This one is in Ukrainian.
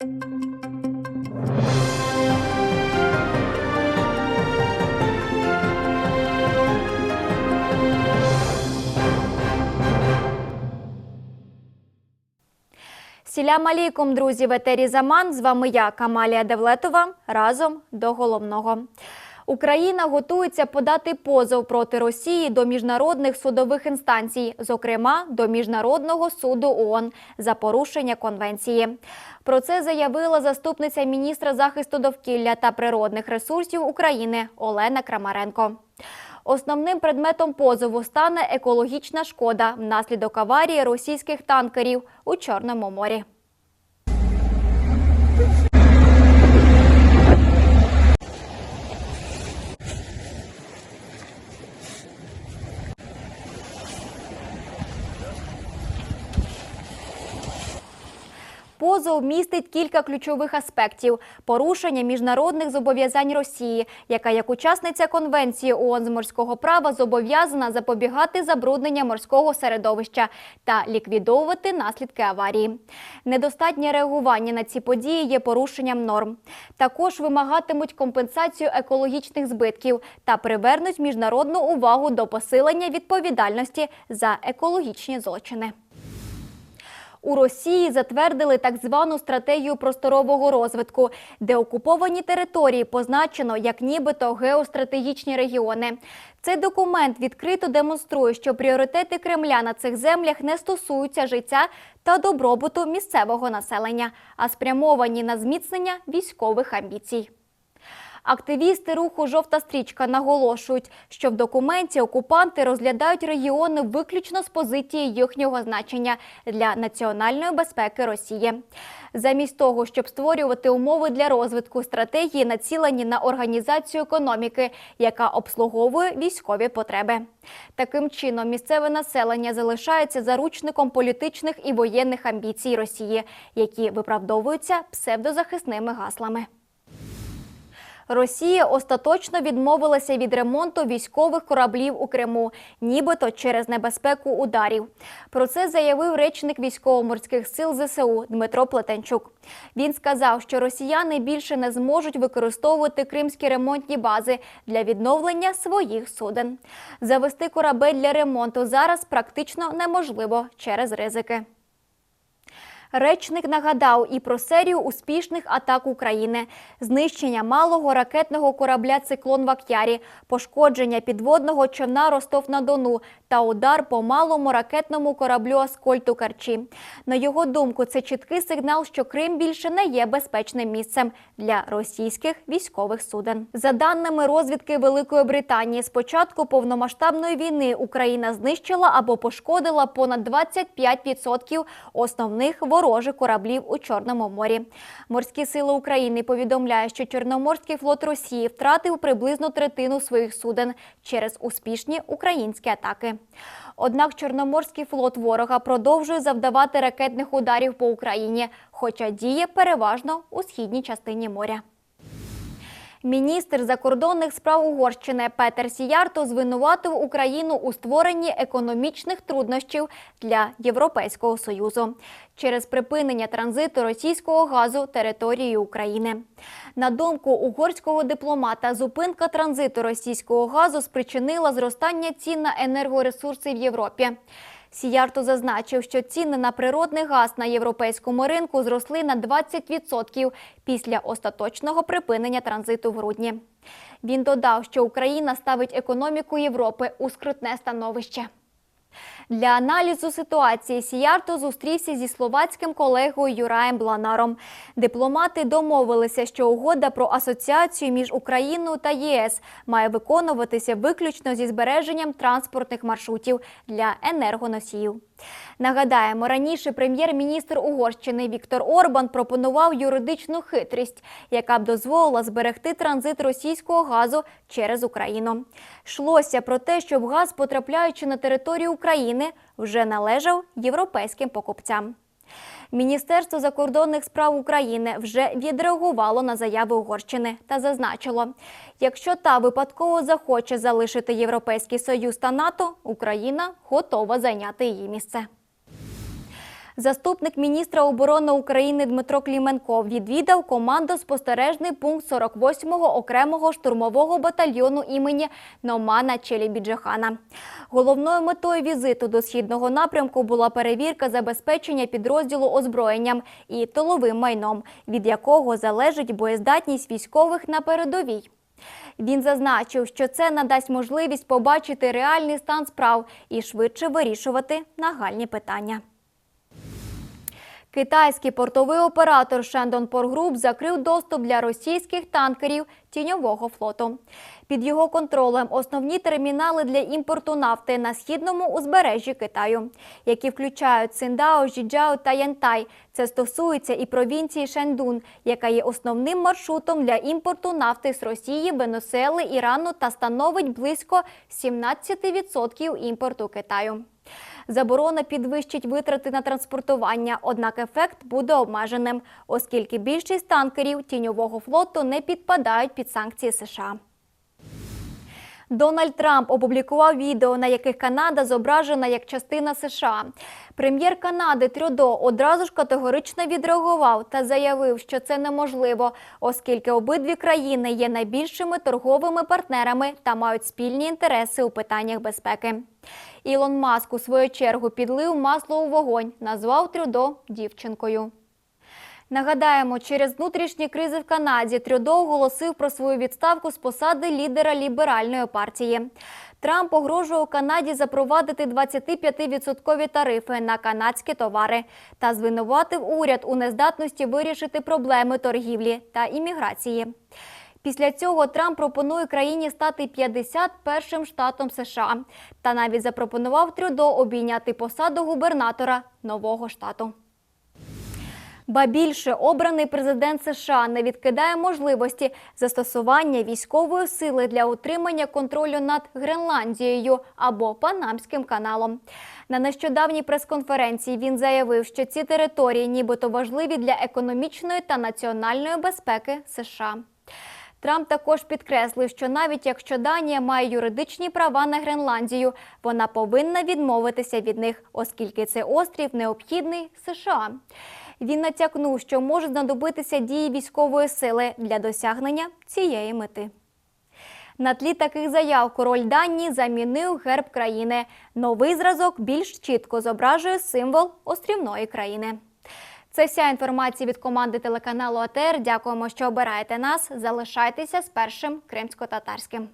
Сілям алейкум, друзі, в етері Заман. З вами я, Камалія Девлетова. Разом до головного. Україна готується подати позов проти Росії до міжнародних судових інстанцій, зокрема до Міжнародного суду ООН за порушення конвенції. Про це заявила заступниця міністра захисту довкілля та природних ресурсів України Олена Крамаренко. Основним предметом позову стане екологічна шкода внаслідок аварії російських танкерів у Чорному морі. Позов містить кілька ключових аспектів: порушення міжнародних зобов'язань Росії, яка як учасниця конвенції ООН з морського права зобов'язана запобігати забруднення морського середовища та ліквідовувати наслідки аварії. Недостатнє реагування на ці події є порушенням норм. Також вимагатимуть компенсацію екологічних збитків та привернуть міжнародну увагу до посилення відповідальності за екологічні злочини. У Росії затвердили так звану стратегію просторового розвитку, де окуповані території позначено як нібито геостратегічні регіони. Цей документ відкрито демонструє, що пріоритети Кремля на цих землях не стосуються життя та добробуту місцевого населення, а спрямовані на зміцнення військових амбіцій. Активісти руху Жовта стрічка наголошують, що в документі окупанти розглядають регіони виключно з позиції їхнього значення для національної безпеки Росії. Замість того, щоб створювати умови для розвитку стратегії, націлені на організацію економіки, яка обслуговує військові потреби. Таким чином, місцеве населення залишається заручником політичних і воєнних амбіцій Росії, які виправдовуються псевдозахисними гаслами. Росія остаточно відмовилася від ремонту військових кораблів у Криму, нібито через небезпеку ударів. Про це заявив речник військово-морських сил ЗСУ Дмитро Плетенчук. Він сказав, що росіяни більше не зможуть використовувати кримські ремонтні бази для відновлення своїх суден. Завести корабель для ремонту зараз практично неможливо через ризики. Речник нагадав і про серію успішних атак України, знищення малого ракетного корабля Циклон Вак'ярі, пошкодження підводного човна Ростов-на-Дону та удар по малому ракетному кораблю Аскольд у Карчі. На його думку, це чіткий сигнал, що Крим більше не є безпечним місцем для російських військових суден. За даними розвідки Великої Британії, з початку повномасштабної війни Україна знищила або пошкодила понад 25% основних ворожих кораблів у Чорному морі. Морські сили України повідомляють, що Чорноморський флот Росії втратив приблизно третину своїх суден через успішні українські атаки. Однак Чорноморський флот ворога продовжує завдавати ракетних ударів по Україні, хоча діє переважно у східній частині моря. Міністр закордонних справ Угорщини Петер Сіярто звинуватив Україну у створенні економічних труднощів для Європейського союзу через припинення транзиту російського газу територією України. На думку угорського дипломата, зупинка транзиту російського газу спричинила зростання цін на енергоресурси в Європі. Сіярто зазначив, що ціни на природний газ на європейському ринку зросли на 20% після остаточного припинення транзиту в грудні. Він додав, що Україна ставить економіку Європи у скрутне становище. Для аналізу ситуації Сіярто зустрівся зі словацьким колегою Юраєм Бланаром. Дипломати домовилися, що угода про асоціацію між Україною та ЄС має виконуватися виключно зі збереженням транспортних маршрутів для енергоносіїв. Нагадаємо, раніше прем'єр-міністр Угорщини Віктор Орбан пропонував юридичну хитрість, яка б дозволила зберегти транзит російського газу через Україну. Йшлося про те, щоб газ, потрапляючи на територію України, вже належав європейським покупцям. Міністерство закордонних справ України вже відреагувало на заяви Угорщини та зазначило, якщо та випадково захоче залишити Європейський Союз та НАТО, Україна готова зайняти її місце. Заступник міністра оборони України Дмитро Кліменков відвідав команду спостережний пункт 48-го окремого штурмового батальйону імені Номана Челібіджахана. Головною метою візиту до східного напрямку була перевірка забезпечення підрозділу озброєнням і тиловим майном, від якого залежить боєздатність військових на передовій. Він зазначив, що це надасть можливість побачити реальний стан справ і швидше вирішувати нагальні питання. Китайський портовий оператор Port Group закрив доступ для російських танкерів тіньового флоту. Під його контролем основні термінали для імпорту нафти на східному узбережжі Китаю, які включають Циндао, Жіджао та Янтай. Це стосується і провінції Шендун, яка є основним маршрутом для імпорту нафти з Росії, Венесуели, Ірану та становить близько 17% імпорту Китаю. Заборона підвищить витрати на транспортування, однак ефект буде обмеженим, оскільки більшість танкерів тіньового флоту не підпадають під санкції США. Дональд Трамп опублікував відео, на яких Канада зображена як частина США. Прем'єр Канади Трюдо одразу ж категорично відреагував та заявив, що це неможливо, оскільки обидві країни є найбільшими торговими партнерами та мають спільні інтереси у питаннях безпеки. Ілон Маск у свою чергу підлив масло у вогонь, назвав Трюдо дівчинкою. Нагадаємо, через внутрішні кризи в Канаді Трюдо оголосив про свою відставку з посади лідера ліберальної партії. Трамп погрожував Канаді запровадити 25% тарифи на канадські товари та звинуватив уряд у нездатності вирішити проблеми торгівлі та імміграції. Після цього Трамп пропонує країні стати 51-м штатом США та навіть запропонував Трюдо обійняти посаду губернатора нового штату. Ба більше обраний президент США не відкидає можливості застосування військової сили для утримання контролю над Гренландією або Панамським каналом. На нещодавній прес-конференції він заявив, що ці території нібито важливі для економічної та національної безпеки США. Трамп також підкреслив, що навіть якщо Данія має юридичні права на Гренландію, вона повинна відмовитися від них, оскільки цей острів необхідний США. Він натякнув, що може знадобитися дії військової сили для досягнення цієї мети. На тлі таких заяв король Данії замінив герб країни. Новий зразок більш чітко зображує символ острівної країни. Це вся інформація від команди телеканалу АТР. Дякуємо, що обираєте нас. Залишайтеся з першим кримсько-татарським.